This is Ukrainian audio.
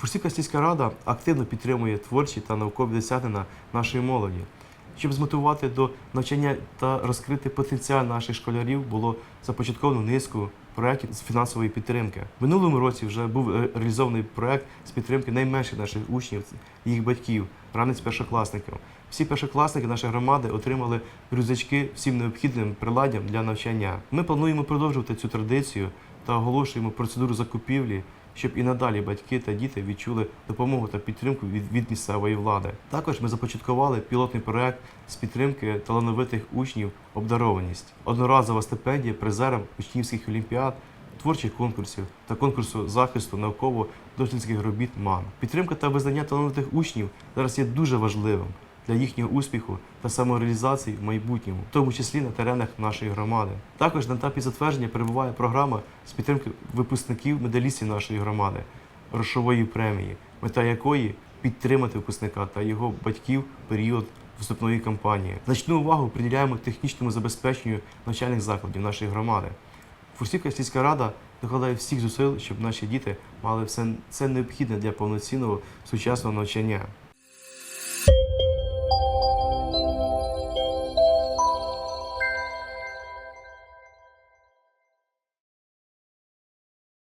Фурсівська сільська рада активно підтримує творчі та наукові досягнення нашої молоді. Щоб змотивувати до навчання та розкрити потенціал наших школярів, було започатковано низку проєктів з фінансової підтримки. Минулому році вже був реалізований проєкт з підтримки найменших наших учнів їх батьків, ранець першокласників. Всі першокласники нашої громади отримали рюкзачки всім необхідним приладдям для навчання. Ми плануємо продовжувати цю традицію та оголошуємо процедуру закупівлі, щоб і надалі батьки та діти відчули допомогу та підтримку від, від місцевої влади. Також ми започаткували пілотний проект з підтримки талановитих учнів обдарованість, одноразова стипендія призерам учнівських олімпіад. Творчих конкурсів та конкурсу захисту науково-дослідницьких робіт МАН. Підтримка та визнання талановитих учнів зараз є дуже важливим для їхнього успіху та самореалізації в майбутньому, в тому числі на теренах нашої громади. Також на етапі затвердження перебуває програма з підтримки випускників медалістів нашої громади, грошової премії, мета якої підтримати випускника та його батьків в період вступної кампанії. Значну увагу приділяємо технічному забезпеченню навчальних закладів нашої громади. Фурсівська сільська рада докладає всіх зусиль, щоб наші діти мали все це необхідне для повноцінного сучасного навчання.